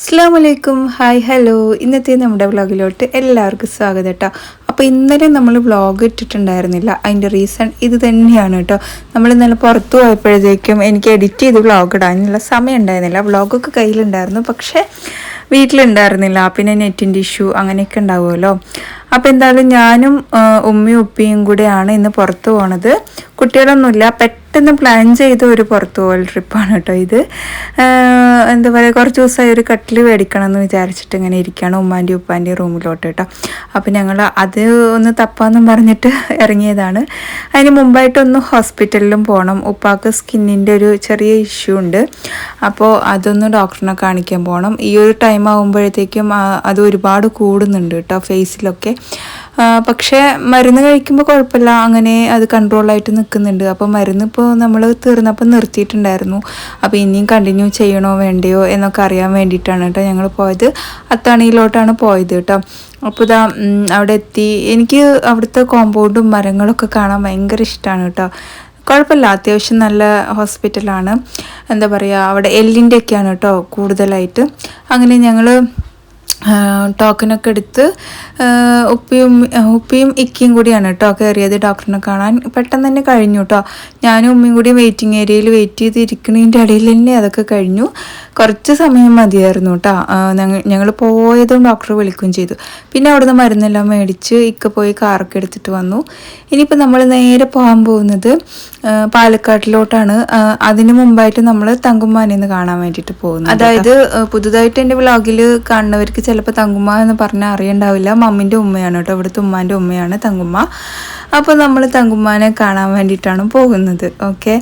അസ്സാം വലൈക്കും hi hello ഇന്നത്തെ നമ്മുടെ വ്ളോഗിലോട്ട് എല്ലാവർക്കും സ്വാഗതം കേട്ടോ അപ്പോൾ ഇന്നലെ നമ്മൾ വ്ളോഗ് ഇട്ടിട്ടുണ്ടായിരുന്നില്ല. അതിന്റെ റീസൺ ഇത് തന്നെയാണ് കേട്ടോ നമ്മൾ ഇന്നലെ പുറത്ത് പോയപ്പോഴത്തേക്കും എനിക്ക് എഡിറ്റ് ചെയ്ത് വ്ളോഗ് ഇടാനുള്ള സമയം ഉണ്ടായിരുന്നില്ല. വ്ളോഗൊക്കെ കയ്യിലുണ്ടായിരുന്നു. പക്ഷേ വീട്ടിലുണ്ടായിരുന്നില്ല. പിന്നെ നെറ്റിന്റെ ഇഷ്യൂ അങ്ങനെയൊക്കെ ഉണ്ടാവുമല്ലോ. അപ്പോൾ എന്തായാലും ഞാനും ഉമ്മയും ഉപ്പിയും കൂടെയാണ് ഇന്ന് പുറത്ത് പോണത്. കുട്ടികളൊന്നുമില്ല. പെട്ടെന്ന് പ്ലാൻ ചെയ്ത ഒരു പുറത്തു പോകൽ ട്രിപ്പാണ് കേട്ടോ ഇത്. എന്താ പറയുക കുറച്ച് ദിവസമായി ഒരു കട്ടിൽ മേടിക്കണം എന്ന് വിചാരിച്ചിട്ട് ഇങ്ങനെ ഇരിക്കുകയാണ് ഉമ്മാന്റെയും ഉപ്പാന്റെയും റൂമിലോട്ട് കേട്ടോ. അപ്പോൾ ഞങ്ങൾ അത് ഒന്ന് തപ്പാന്നും പറഞ്ഞിട്ട് ഇറങ്ങിയതാണ്. അതിന് മുമ്പായിട്ടൊന്ന് ഹോസ്പിറ്റലിലും പോകണം ഉപ്പാക്ക് സ്കിന്നിന്റെ ഒരു ചെറിയ ഇഷ്യൂ ഉണ്ട്. അപ്പോൾ അതൊന്ന് ഡോക്ടറിനെ കാണിക്കാൻ പോകണം ഈ ഒരു ടൈം ആകുമ്പോഴത്തേക്കും അത് ഒരുപാട് കൂടുന്നുണ്ട് കേട്ടോ ഫേസിലൊക്കെ പക്ഷേ മരുന്ന് കഴിക്കുമ്പോൾ കുഴപ്പമില്ല അങ്ങനെ അത് കൺട്രോളായിട്ട് നിൽക്കുന്നുണ്ട് അപ്പോൾ മരുന്ന് ഇപ്പോൾ നമ്മൾ തീർന്നപ്പോൾ നിർത്തിയിട്ടുണ്ടായിരുന്നു. അപ്പോൾ ഇനിയും കണ്ടിന്യൂ ചെയ്യണോ വേണ്ടയോ എന്നൊക്കെ അറിയാൻ വേണ്ടിയിട്ടാണ് കേട്ടോ ഞങ്ങൾ പോയത്. അത്താണിയിലോട്ടാണ് പോയത് കേട്ടോ. അപ്പോൾ ഇതാ അവിടെ എത്തി. എനിക്ക് അവിടുത്തെ കോമ്പൗണ്ടും മരങ്ങളൊക്കെ കാണാൻ ഭയങ്കര ഇഷ്ടമാണ് കേട്ടോ. കുഴപ്പമില്ല അത്യാവശ്യം നല്ല ഹോസ്പിറ്റലാണ് എന്താ പറയുക അവിടെ എല്ലിന്റെ ഒക്കെയാണ് കേട്ടോ കൂടുതലായിട്ട്. അങ്ങനെ ഞങ്ങൾ ടോക്കനൊക്കെ എടുത്ത് ഉപ്പിയും ഉപ്പിയും ഇക്കിയും കൂടിയാണ് കേട്ടോ കയറിയത് ഡോക്ടറിനെ കാണാൻ. പെട്ടെന്ന് തന്നെ കഴിഞ്ഞു കേട്ടോ ഞാനും ഉമ്മയും കൂടി വെയിറ്റിംഗ് ഏരിയയിൽ വെയിറ്റ് ചെയ്തിരിക്കുന്നതിന്റെ ഇടയിൽ തന്നെ അതൊക്കെ കഴിഞ്ഞു. കുറച്ച് സമയം മതിയായിരുന്നു കേട്ടോ ഞങ്ങൾ പോയതും ഡോക്ടർ വിളിക്കുകയും ചെയ്തു. പിന്നെ അവിടുന്ന് മരുന്നെല്ലാം മേടിച്ച് ഇക്ക പോയി കാറൊക്കെ എടുത്തിട്ട് വന്നു. ഇനിയിപ്പോൾ നമ്മൾ നേരെ പോകാൻ പോകുന്നത് പാലക്കാട്ടിലോട്ടാണ്. അതിനു മുമ്പായിട്ട് നമ്മൾ തങ്കുമ്മാനെന്ന് കാണാൻ വേണ്ടിയിട്ട് പോകുന്നത് അതായത് പുതുതായിട്ട് എന്റെ ബ്ലോഗിൽ കാണുന്നവർക്ക് ചിലപ്പോൾ തങ്കുമ്മ എന്ന് പറഞ്ഞാൽ അറിയണ്ടാവില്ല. മമ്മിന്റെ ഉമ്മയാണ് കേട്ടോ. ഇവിടുത്തെ ഉമ്മാന്റെ ഉമ്മയാണ് തങ്കുമ്മ. അപ്പോൾ നമ്മൾ തങ്കുമ്മാനെ കാണാൻ വേണ്ടിയിട്ടാണ് പോകുന്നത്. ഓക്കെ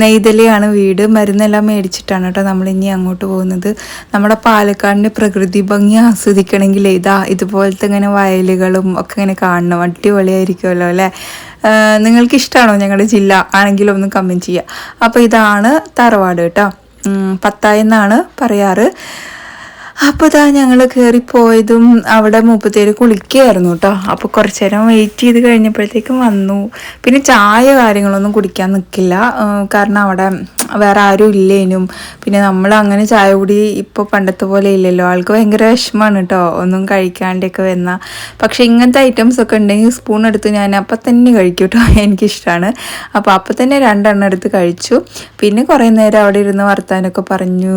നെയ്തലിയാണ് വീട്. മരുന്നെല്ലാം മേടിച്ചിട്ടാണ് കേട്ടോ നമ്മൾ ഇനി അങ്ങോട്ട് പോകുന്നത്. നമ്മുടെ പാലക്കാടിന്റെ പ്രകൃതി ഭംഗി ആസ്വദിക്കണമെങ്കിൽ ഇതാ ഇതുപോലത്തെ ഇങ്ങനെ വയലുകളും ഒക്കെ ഇങ്ങനെ കാണണം. അടിപൊളിയായിരിക്കുമല്ലോ അല്ലേ? നിങ്ങൾക്ക് ഇഷ്ടമാണോ ഞങ്ങളുടെ ജില്ല? ആണെങ്കിലും ഒന്ന് കമന്റ് ചെയ്യുക അപ്പോൾ ഇതാണ് തറവാട് കേട്ടോ. പത്തായെന്നാണ് പറയാറ്. അപ്പോൾ ഇതാ ഞങ്ങൾ കയറിപ്പോയതും അവിടെ മൂപ്പത്തേര് കുളിക്കുകയായിരുന്നു കേട്ടോ അപ്പോൾ കുറച്ച് നേരം വെയിറ്റ് ചെയ്ത് കഴിഞ്ഞപ്പോഴത്തേക്കും വന്നു. പിന്നെ ചായ കാര്യങ്ങളൊന്നും കുടിക്കാൻ നിൽക്കില്ല കാരണം അവിടെ വേറെ ആരും ഇല്ലേനും. പിന്നെ നമ്മൾ അങ്ങനെ ചായ കുടി ഇപ്പോൾ പണ്ടത്തെ പോലെ ഇല്ലല്ലോ. ആൾക്ക് ഭയങ്കര വിഷമമാണ് കേട്ടോ ഒന്നും കഴിക്കാണ്ടൊക്കെ വന്ന. പക്ഷേ ഇങ്ങനത്തെ ഐറ്റംസ് ഒക്കെ ഉണ്ടെങ്കിൽ സ്പൂൺ എടുത്ത് ഞാൻ അപ്പം തന്നെ കഴിക്കും കേട്ടോ എനിക്കിഷ്ടമാണ് അപ്പോൾ അപ്പം തന്നെ രണ്ടെണ്ണം എടുത്ത് കഴിച്ചു. പിന്നെ കുറേ നേരം അവിടെ ഇരുന്ന് വർത്താനൊക്കെ പറഞ്ഞു.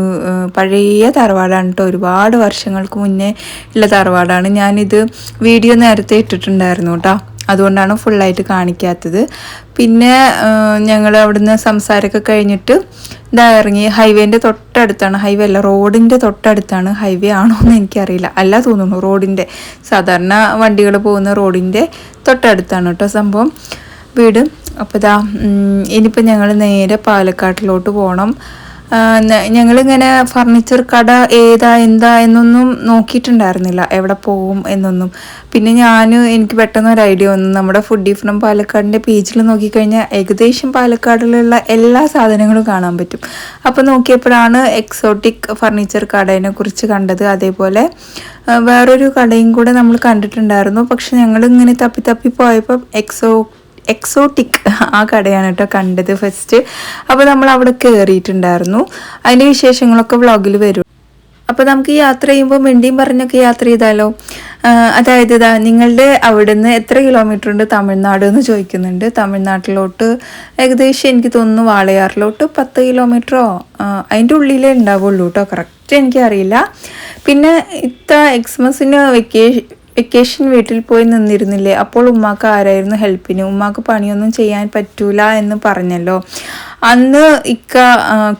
പഴയ തറവാടാണ് കേട്ടോ ഒരുപാട് വർഷങ്ങൾക്ക് മുന്നേ ഉള്ള തറവാടാണ്. ഞാനിത് വീഡിയോ നേരത്തെ ഇട്ടിട്ടുണ്ടായിരുന്നു കേട്ടോ അതുകൊണ്ടാണ് ഫുള്ളായിട്ട് കാണിക്കാത്തത്. പിന്നെ ഞങ്ങൾ അവിടുന്ന് സംസാരമൊക്കെ കഴിഞ്ഞിട്ട് ഇതാ ഇറങ്ങി. ഹൈവേന്റെ തൊട്ടടുത്താണ്. ഹൈവേ അല്ല റോഡിന്റെ തൊട്ടടുത്താണ് ഹൈവേ ആണോ എന്ന് എനിക്കറിയില്ല. അല്ല തോന്നുന്നു റോഡിന്റെ സാധാരണ വണ്ടികൾ പോകുന്ന റോഡിന്റെ തൊട്ടടുത്താണ് കേട്ടോ സംഭവം വീട്. അപ്പോൾ ഇതാ ഇനിയിപ്പോൾ ഞങ്ങൾ നേരെ പാലക്കാട്ടിലോട്ട് പോകണം ഞങ്ങളിങ്ങനെ ഫർണിച്ചർ കട ഏതാ എന്താ എന്നൊന്നും നോക്കിയിട്ടുണ്ടായിരുന്നില്ല. എവിടെ പോകും എന്നൊന്നും. പിന്നെ ഞാൻ എനിക്ക് പെട്ടെന്ന് ഒരു ഐഡിയ വന്നു. നമ്മുടെ ഫുഡി ഫ്രം പാലക്കാടിന്റെ പേജിൽ നോക്കിക്കഴിഞ്ഞാൽ ഏകദേശം പാലക്കാടിലുള്ള എല്ലാ സാധനങ്ങളും കാണാൻ പറ്റും. അപ്പോൾ നോക്കിയപ്പോഴാണ് എക്സോട്ടിക് ഫർണിച്ചർ കടേനെ കുറിച്ച് കണ്ടത്. അതേപോലെ വേറൊരു കടയും കൂടെ നമ്മൾ കണ്ടിട്ടുണ്ടായിരുന്നു. പക്ഷെ ഞങ്ങൾ ഇങ്ങനെ തപ്പി തപ്പി പോയപ്പോൾ എക്സോ എക്സോട്ടിക് ആ കടയാണ് കേട്ടോ കണ്ടത് ഫസ്റ്റ് അപ്പോൾ നമ്മൾ അവിടെ കയറിയിട്ടുണ്ടായിരുന്നു അതിന്റെ വിശേഷങ്ങളൊക്കെ വ്ളോഗിൽ വരും. അപ്പോൾ നമുക്ക് യാത്ര ചെയ്യുമ്പോൾ മിണ്ടിയും പറഞ്ഞൊക്കെ യാത്ര ചെയ്താലോ? അതായത് ഇതാ നിങ്ങളുടെ അവിടുന്ന് എത്ര കിലോമീറ്റർ ഉണ്ട് തമിഴ്നാട് എന്ന് ചോദിക്കുന്നുണ്ട്. തമിഴ്നാട്ടിലോട്ട് ഏകദേശം എനിക്ക് തോന്നുന്നു വാളയാറിലോട്ട് പത്ത് കിലോമീറ്ററോ അതിന്റെ ഉള്ളിലേ ഉണ്ടാവുള്ളൂ കേട്ടോ. കറക്റ്റ് എനിക്കറിയില്ല പിന്നെ ഇത്ത എക്സ്മസിന് വെക്കേഷൻ വെക്കേഷൻ വീട്ടിൽ പോയി നിന്നിരുന്നില്ലേ? അപ്പോൾ ഉമ്മാക്ക് ആരായിരുന്നു ഹെൽപ്പിന്? ഉമ്മാക്ക് പണിയൊന്നും ചെയ്യാൻ പറ്റൂല എന്ന് പറഞ്ഞല്ലോ. അന്ന് ഇക്ക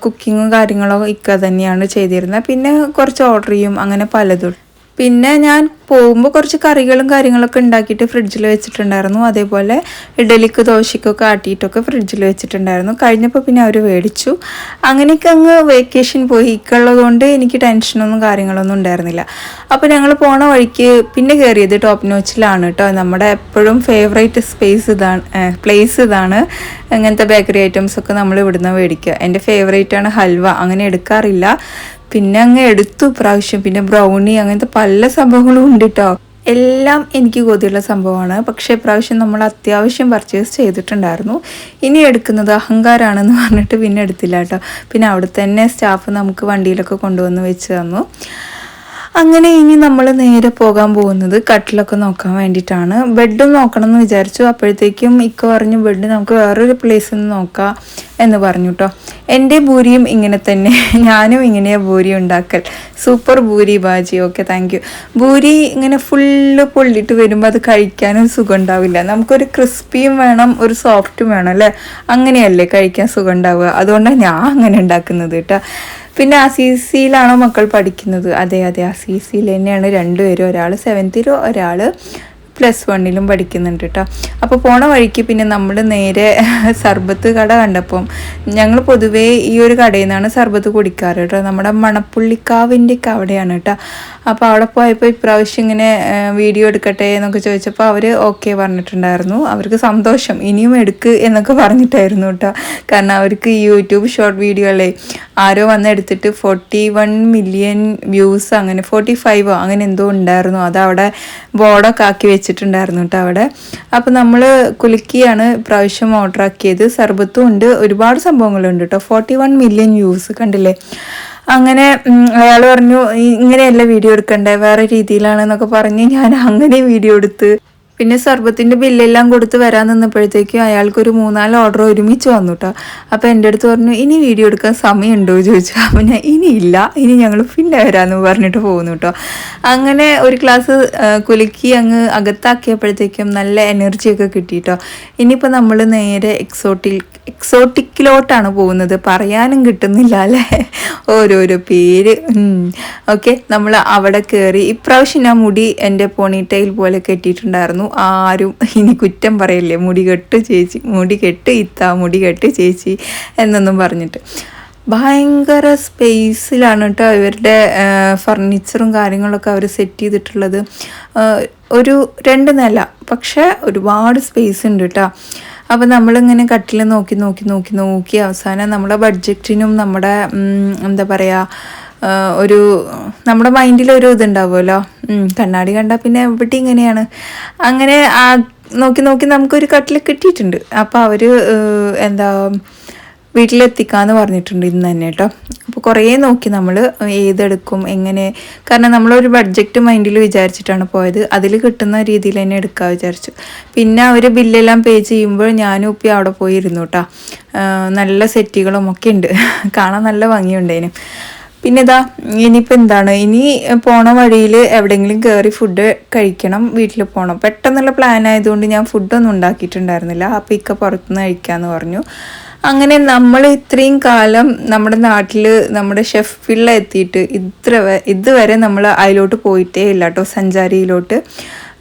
കുക്കിങ്ങും കാര്യങ്ങളോ ഇക്ക തന്നെയാണ് ചെയ്തിരുന്നത്. പിന്നെ കുറച്ച് ഓർഡർ ചെയ്യും അങ്ങനെ പലതും. പിന്നെ ഞാൻ പോകുമ്പോൾ കുറച്ച് കറികളും കാര്യങ്ങളൊക്കെ ഉണ്ടാക്കിയിട്ട് ഫ്രിഡ്ജിൽ വെച്ചിട്ടുണ്ടായിരുന്നു. അതേപോലെ ഇഡലിക്ക് ദോശയ്ക്കൊക്കെ ആട്ടിയിട്ടൊക്കെ ഫ്രിഡ്ജിൽ വെച്ചിട്ടുണ്ടായിരുന്നു. കഴിഞ്ഞപ്പോൾ പിന്നെ അവർ മേടിച്ചു. അങ്ങനെയൊക്കെ അങ്ങ് വെക്കേഷൻ പോയി. ഇക്കുള്ളതുകൊണ്ട് എനിക്ക് ടെൻഷനൊന്നും കാര്യങ്ങളൊന്നും ഉണ്ടായിരുന്നില്ല. അപ്പോൾ ഞങ്ങൾ പോണ വഴിക്ക് പിന്നെ കയറിയത് ടോപ്പ് നോച്ചിലാണ് കേട്ടോ നമ്മുടെ എപ്പോഴും ഫേവറേറ്റ് സ്പേസ് ഇതാണ് പ്ലേസ് ഇതാണ്. ഇങ്ങനത്തെ ബേക്കറി ഐറ്റംസ് ഒക്കെ നമ്മൾ ഇവിടുന്ന് മേടിക്കുക എന്റെ ഫേവറേറ്റ് ആണ് ഹൽവ. അങ്ങനെ എടുക്കാറില്ല. പിന്നെ അങ്ങ് എടുത്തു പ്രാവശ്യം പിന്നെ ബ്രൗണി അങ്ങനത്തെ പല സംഭവങ്ങളും ഉണ്ട് കേട്ടോ എല്ലാം എനിക്ക് കൊതിയുള്ള സംഭവമാണ്. പക്ഷേ പ്രാവശ്യം നമ്മൾ അത്യാവശ്യം പർച്ചേസ് ചെയ്തിട്ടുണ്ടായിരുന്നു. ഇനി എടുക്കുന്നത് അഹങ്കാരമാണെന്ന് പറഞ്ഞിട്ട് പിന്നെ എടുത്തില്ല കേട്ടോ. പിന്നെ അവിടെ തന്നെ സ്റ്റാഫ് നമുക്ക് വണ്ടിയിലൊക്കെ കൊണ്ടുവന്ന് വെച്ച് തന്നു. അങ്ങനെ ഇനി നമ്മൾ നേരെ പോകാൻ പോകുന്നത് കട്ടിലൊക്കെ നോക്കാൻ വേണ്ടിയിട്ടാണ്. ബെഡും നോക്കണം എന്ന് വിചാരിച്ചു. അപ്പോഴത്തേക്കും ഇക്ക പറഞ്ഞു ബെഡ് നമുക്ക് വേറൊരു പ്ലേസിൽ നിന്ന് നോക്കാം എന്ന് പറഞ്ഞു കേട്ടോ എന്റെ ഭൂരിയും ഇങ്ങനെ തന്നെ. ഞാനും ഇങ്ങനെയാണ് ഭൂരി ഉണ്ടാക്കൽ. Super puri Baji. Okay thank you ഭൂരി ഇങ്ങനെ ഫുള്ള് പൊള്ളിട്ട് വരുമ്പോൾ അത് കഴിക്കാനും സുഖം ഉണ്ടാവില്ല നമുക്കൊരു ക്രിസ്പിയും വേണം ഒരു സോഫ്റ്റും വേണം അല്ലേ? അങ്ങനെയല്ലേ കഴിക്കാൻ സുഖം ഉണ്ടാവുക അതുകൊണ്ടാണ് ഞാൻ അങ്ങനെ ഉണ്ടാക്കുന്നത് കേട്ടോ പിന്നെ അസീസിയിലാണോ മക്കൾ പഠിക്കുന്നത്? അതെ അതെ. അസീസിയിൽ തന്നെയാണ് രണ്ടുപേരും ഒരാൾ സെവൻത്തിലും ഒരാൾ പ്ലസ് വണ്ണിലും പഠിക്കുന്നുണ്ട് കേട്ടോ അപ്പോൾ പോണ വഴിക്ക് പിന്നെ നമ്മൾ നേരെ സർബത്ത് കട കണ്ടപ്പം ഞങ്ങൾ പൊതുവേ ഈ ഒരു കടയിൽ നിന്നാണ് സർബത്ത് കുടിക്കാറ് കേട്ടോ നമ്മുടെ മണപ്പുള്ളിക്കാവിന്റെ ഒക്കെ അവിടെയാണ് കേട്ടോ അപ്പോൾ അവിടെ പോയപ്പോൾ ഇപ്രാവശ്യം ഇങ്ങനെ വീഡിയോ എടുക്കട്ടെ എന്നൊക്കെ ചോദിച്ചപ്പോൾ അവർ ഓക്കെ പറഞ്ഞിട്ടുണ്ടായിരുന്നു. അവർക്ക് സന്തോഷം. ഇനിയും എടുക്ക് എന്നൊക്കെ പറഞ്ഞിട്ടായിരുന്നു കേട്ടോ കാരണം അവർക്ക് യൂട്യൂബ് ഷോർട്ട് വീഡിയോ അല്ലേ ആരോ വന്ന് എടുത്തിട്ട് ഫോർട്ടി വൺ മില്യൺ വ്യൂസ് അങ്ങനെ ഫോർട്ടി ഫൈവോ അങ്ങനെ എന്തോ ഉണ്ടായിരുന്നു. അതവിടെ ബോർഡൊക്കെ ആക്കി വെച്ചിട്ടുണ്ടായിരുന്നു കേട്ടോ അവിടെ. അപ്പോൾ നമ്മൾ കുലുക്കിയാണ് പ്രാവശ്യം ഓർഡർ ആക്കിയത്. സർബത്തും ഉണ്ട്. ഒരുപാട് സംഭവങ്ങളുണ്ട് കേട്ടോ. ഫോർട്ടി വൺ മില്യൺ വ്യൂസ് കണ്ടില്ലേ? അങ്ങനെ അയാൾ പറഞ്ഞു ഇങ്ങനെയല്ല വീഡിയോ എടുക്കണ്ടേ? വേറെ രീതിയിലാണെന്നൊക്കെ പറഞ്ഞ് ഞാൻ അങ്ങനെ വീഡിയോ എടുത്ത് പിന്നെ സർബത്തിന്റെ ബില്ലെല്ലാം കൊടുത്ത് വരാൻ നിന്നപ്പോഴത്തേക്കും അയാൾക്കൊരു മൂന്നാൽ ഓർഡർ ഒരുമിച്ച് വന്നു കേട്ടോ അപ്പോൾ എന്റെ അടുത്ത് പറഞ്ഞു ഇനി വീഡിയോ എടുക്കാൻ സമയമുണ്ടോ? ചോദിച്ചു. അപ്പോൾ ഞാൻ ഇനിയില്ല ഇനി ഞങ്ങൾ പിന്നെ വരാമെന്ന് പറഞ്ഞിട്ട് പോകുന്നു കേട്ടോ അങ്ങനെ ഒരു ക്ലാസ് കുലുക്കി അങ്ങ് അകത്താക്കിയപ്പോഴത്തേക്കും നല്ല എനർജിയൊക്കെ കിട്ടി കേട്ടോ ഇനിയിപ്പോൾ നമ്മൾ നേരെ എക്സോട്ടിൽ എക്സോട്ടിക്കിലോട്ടാണ് പോകുന്നത്. പറയാനും കിട്ടുന്നില്ല അല്ലേ? ഓരോരോ പേര്. ഓക്കെ. നമ്മൾ അവിടെ കയറി ഇപ്രാവശ്യം ഞാൻ മുടി എന്റെ പോണിറ്റൈൽ പോലെ കെട്ടിയിട്ടുണ്ടായിരുന്നു. ആരും ഇനി കുറ്റം പറയില്ലേ? മുടി കെട്ട് ചേച്ചി മുടി കെട്ട് ഇത്ത മുടി കെട്ട് ചേച്ചി എന്നൊന്നും പറഞ്ഞിട്ട്. ഭയങ്കര സ്പേസിലാണ് കേട്ടോ ഇവരുടെ ഫർണിച്ചറും കാര്യങ്ങളൊക്കെ അവർ സെറ്റ് ചെയ്തിട്ടുള്ളത്. ഒരു രണ്ട് നില പക്ഷേ ഒരുപാട് സ്പേസ് ഉണ്ട് കേട്ടോ അപ്പോൾ നമ്മളിങ്ങനെ കട്ടിൽ നോക്കി നോക്കി നോക്കി നോക്കി അവസാനം നമ്മുടെ ബഡ്ജറ്റിനും നമ്മുടെ എന്താ പറയുക ഒരു നമ്മുടെ മൈൻഡിലൊരു ഇതുണ്ടാവുമല്ലോ? കണ്ണാടി കണ്ടാൽ പിന്നെ എവിടെ ഇങ്ങനെയാണ്. അങ്ങനെ ആ നോക്കി നോക്കി നമുക്കൊരു കട്ടിൽ കിട്ടിയിട്ടുണ്ട്. അപ്പോൾ അവർ എന്താ വീട്ടിലെത്തിക്കാന്ന് പറഞ്ഞിട്ടുണ്ട് ഇന്ന് തന്നെ കേട്ടോ. അപ്പോൾ കുറേ നോക്കി നമ്മൾ ഏതെടുക്കും എങ്ങനെ കാരണം നമ്മളൊരു ബഡ്ജറ്റ് മൈൻഡിൽ വിചാരിച്ചിട്ടാണ് പോയത്. അതിൽ കിട്ടുന്ന രീതിയിൽ തന്നെ എടുക്കാൻ വിചാരിച്ചു. പിന്നെ അവർ ബില്ലെല്ലാം പേ ചെയ്യുമ്പോൾ ഞാനും ഉപ്പി അവിടെ പോയി ഇരുന്നു കേട്ടോ നല്ല സെറ്റുകളും ഒക്കെ ഉണ്ട്. കാണാൻ നല്ല ഭംഗിയുണ്ടേനും പിന്നെ ഇതാ ഇനിയിപ്പോൾ എന്താണ്? ഇനി പോണ വഴിയിൽ എവിടെയെങ്കിലും കയറി ഫുഡ് കഴിക്കണം വീട്ടിൽ പോകണം പെട്ടെന്നുള്ള പ്ലാൻ ആയതുകൊണ്ട് ഞാൻ ഫുഡൊന്നും ഉണ്ടാക്കിയിട്ടുണ്ടായിരുന്നില്ല. അപ്പോൾ ഇക്ക പുറത്തുനിന്ന് കഴിക്കാമെന്ന് പറഞ്ഞു. അങ്ങനെ നമ്മൾ ഇത്രയും കാലം നമ്മുടെ നാട്ടിൽ നമ്മുടെ ഷെഫ് പിള്ള എത്തിയിട്ട് ഇത്ര ഇതുവരെ നമ്മൾ അതിലോട്ട് പോയിട്ടേ ഇല്ല കേട്ടോ സഞ്ചാരിയിലോട്ട്.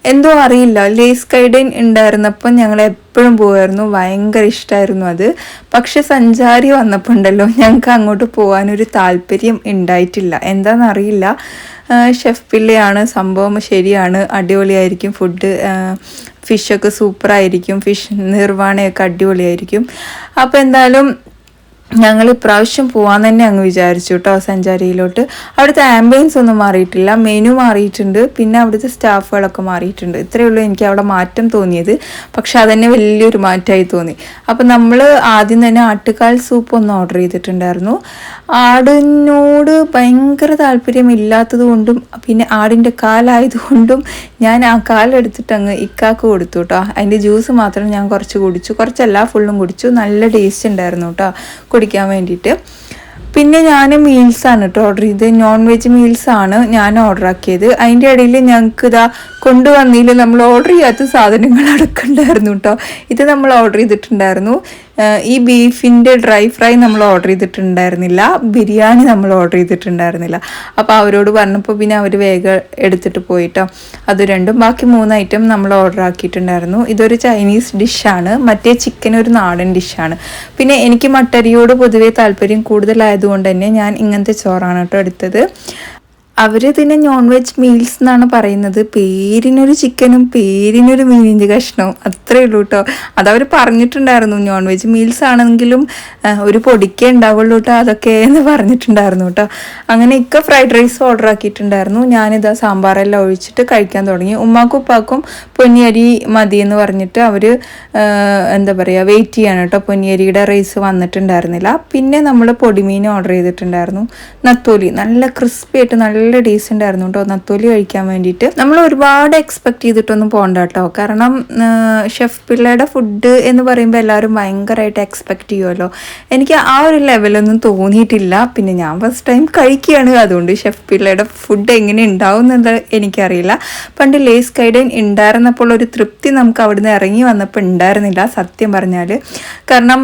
എന്തോ അറിയില്ല. ലേസ് കൈഡൻ ഉണ്ടായിരുന്നപ്പോൾ ഞങ്ങൾ എപ്പോഴും പോകുമായിരുന്നു ഭയങ്കര ഇഷ്ടമായിരുന്നു അത്. പക്ഷെ സഞ്ചാരി വന്നപ്പോൾ ഉണ്ടല്ലോ ഞങ്ങൾക്ക് അങ്ങോട്ട് പോകാനൊരു താല്പര്യം ഉണ്ടായിട്ടില്ല. എന്താണെന്നറിയില്ല ഷെഫ് പിള്ളയാണ്. സംഭവം ശരിയാണ്. അടിപൊളിയായിരിക്കും. ഫുഡ് ഫിഷൊക്കെ സൂപ്പറായിരിക്കും ഫിഷ് നിർവാണയൊക്കെ അടിപൊളിയായിരിക്കും. അപ്പോൾ എന്തായാലും ഞങ്ങൾ ഇപ്രാവശ്യം പോകാൻ തന്നെ അങ്ങ് വിചാരിച്ചു കേട്ടോ സഞ്ചാരിയിലോട്ട്. അവിടുത്തെ ആംബുലൻസ് ഒന്നും മാറിയിട്ടില്ല. മെനു മാറിയിട്ടുണ്ട്. പിന്നെ അവിടുത്തെ സ്റ്റാഫുകളൊക്കെ മാറിയിട്ടുണ്ട്. ഇത്രയേ ഉള്ളൂ എനിക്ക് അവിടെ മാറ്റം തോന്നിയത്. പക്ഷെ അതന്നെ വലിയൊരു മാറ്റമായി തോന്നി. അപ്പം നമ്മൾ ആദ്യം തന്നെ ആട്ടുകാൽ സൂപ്പ് ഒന്ന് ഓർഡർ ചെയ്തിട്ടുണ്ടായിരുന്നു. ആടിനോട് ഭയങ്കര താല്പര്യമില്ലാത്തത് കൊണ്ടും പിന്നെ ആടിന്റെ കാലായതുകൊണ്ടും ഞാൻ ആ കാലെടുത്തിട്ട് അങ്ങ് ഇക്കാക്ക് കൊടുത്തു കേട്ടോ. അതിന്റെ ജ്യൂസ് മാത്രം ഞാൻ കുറച്ച് കുടിച്ചു. കുറച്ചല്ല ഫുള്ളും കുടിച്ചു. നല്ല ടേസ്റ്റ് ഉണ്ടായിരുന്നു കേട്ടോ. കുടിക്കാൻ വേണ്ടിയിട്ട്. പിന്നെ ഞാൻ മീൽസാണ് കേട്ടോ ഓർഡർ ചെയ്തത്. നോൺ വെജ് മീൽസാണ് ഞാൻ ഓർഡർ ആക്കിയത്. അതിന്റെ ഇടയിൽ ഞങ്ങൾക്ക് ഇതാ കൊണ്ടുവന്നില്ല നമ്മൾ ഓർഡർ ചെയ്യാത്ത സാധനങ്ങൾ അടക്കണ്ടായിരുന്നു കേട്ടോ ഇത് നമ്മൾ ഓർഡർ ചെയ്തിട്ടുണ്ടായിരുന്നു. ഈ ബീഫിന്റെ ഡ്രൈ ഫ്രൈ നമ്മൾ ഓർഡർ ചെയ്തിട്ടുണ്ടായിരുന്നില്ല. ബിരിയാണി നമ്മൾ ഓർഡർ ചെയ്തിട്ടുണ്ടായിരുന്നില്ല. അപ്പോൾ അവരോട് പറഞ്ഞപ്പോൾ പിന്നെ അവർ വേഗം എടുത്തിട്ട് പോയിട്ടോ. അത് രണ്ടും ബാക്കി മൂന്ന് ഐറ്റം നമ്മൾ ഓർഡർ ആക്കിയിട്ടുണ്ടായിരുന്നു. ഇതൊരു ചൈനീസ് ഡിഷാണ് മറ്റേ ചിക്കൻ ഒരു നാടൻ ഡിഷാണ് പിന്നെ എനിക്ക് മട്ടരിയോട് പൊതുവേ താല്പര്യം കൂടുതലായതുകൊണ്ട് തന്നെ ഞാൻ ഇങ്ങനത്തെ ചോറാണ് കേട്ടോ എടുത്തത്. അവരിതിനെ നോൺ വെജ് മീൽസ് എന്നാണ് പറയുന്നത്. പേരിനൊരു ചിക്കനും പേരിനൊരു മീനിന്റെ കഷ്ണവും. അത്രേ ഉള്ളൂ കേട്ടോ അതവർ പറഞ്ഞിട്ടുണ്ടായിരുന്നു നോൺ വെജ് മീൽസ് ആണെങ്കിലും ഒരു പൊടിക്കേ ഉണ്ടാവുള്ളൂ കേട്ടോ അതൊക്കെ എന്ന് പറഞ്ഞിട്ടുണ്ടായിരുന്നു കേട്ടോ അങ്ങനെ ഇക്ക ഫ്രൈഡ് റൈസ് ഓർഡർ ആക്കിയിട്ടുണ്ടായിരുന്നു. ഞാനിതാ സാമ്പാറെല്ലാം ഒഴിച്ചിട്ട് കഴിക്കാൻ തുടങ്ങി. ഉമ്മാക്കും ഉപ്പാക്കും പൊന്നിയരി മതി എന്ന് പറഞ്ഞിട്ട് അവർ എന്താ പറയുക വെയിറ്റ് ചെയ്യാണ് കേട്ടോ പൊന്നിയരിയുടെ റൈസ് വന്നിട്ടുണ്ടായിരുന്നില്ല. പിന്നെ നമ്മൾ പൊടിമീൻ ഓർഡർ ചെയ്തിട്ടുണ്ടായിരുന്നു. നത്തോലി. നല്ല ക്രിസ്പി ആയിട്ട് നല്ല ടേസ്റ്റ് ആയിരുന്നു കേട്ടോ നത്തോലി കഴിക്കാൻ വേണ്ടിയിട്ട്. നമ്മൾ ഒരുപാട് എക്സ്പെക്ട് ചെയ്തിട്ടൊന്നും പോകണ്ട കേട്ടോ കാരണം ഷെഫ് പിള്ളയുടെ ഫുഡ് എന്ന് പറയുമ്പോൾ എല്ലാവരും ഭയങ്കരമായിട്ട് എക്സ്പെക്ട് ചെയ്യുമല്ലോ എനിക്ക് ആ ഒരു ലെവലൊന്നും തോന്നിയിട്ടില്ല. പിന്നെ ഞാൻ ഫസ്റ്റ് ടൈം കഴിക്കുകയാണ്. അതുകൊണ്ട് ഷെഫ് പിള്ളയുടെ ഫുഡ് എങ്ങനെ ഉണ്ടാവും എന്നത് എനിക്കറിയില്ല. പണ്ട് ലേസ് ഗൈഡൻ ഉണ്ടായിരുന്നപ്പോൾ ഒരു തൃപ്തി നമുക്ക് അവിടുന്ന് ഇറങ്ങി വന്നപ്പോൾ ഉണ്ടായിരുന്നില്ല സത്യം പറഞ്ഞാൽ കാരണം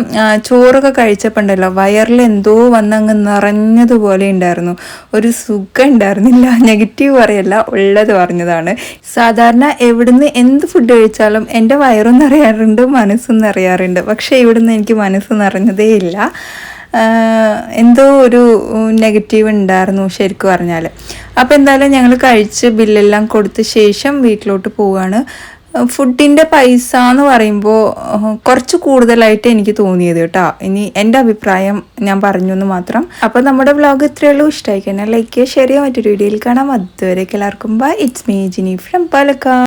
ചോറൊക്കെ കഴിച്ചപ്പോൾ ഉണ്ടല്ലോ വയറിൽ എന്തോ വന്നങ്ങ് നിറഞ്ഞതുപോലെ ഉണ്ടായിരുന്നു. ഒരു സുഖം ഉണ്ടായിരുന്നില്ല നെഗറ്റീവ് പറയല്ല. ഉള്ളത് പറഞ്ഞതാണ് സാധാരണ എവിടുന്ന് എന്ത് ഫുഡ് കഴിച്ചാലും എന്റെ വയറും നിറയാറുണ്ട് മനസ്സും നിറയാറുണ്ട് പക്ഷേ ഇവിടുന്ന് എനിക്ക് മനസ്സ് നിറഞ്ഞതേ ഇല്ല എന്തോ ഒരു നെഗറ്റീവ് ഉണ്ടായിരുന്നു ശരിക്കും പറഞ്ഞാൽ അപ്പോൾ എന്തായാലും ഞങ്ങൾ കഴിച്ച് ബില്ലെല്ലാം കൊടുത്ത ശേഷം വീട്ടിലോട്ട് പോവുകയാണ് ഫുഡിന്റെ പൈസ എന്ന് പറയുമ്പോൾ കുറച്ച് കൂടുതലായിട്ട് എനിക്ക് തോന്നിയത് കേട്ടോ. ഇനി എന്റെ അഭിപ്രായം ഞാൻ പറഞ്ഞു എന്ന് മാത്രം. അപ്പോൾ നമ്മുടെ വ്ലോഗ് ഇത്രയേ ഉള്ളൂ. ഇഷ്ടമായി കഴിഞ്ഞാൽ ലൈക്ക് ഷെയർ ചെയ്യാൻ മറ്റൊരു വീഡിയോയിൽ കാണാം. അതുവരെ എല്ലാവർക്കും bye it's me Jini from Palakkad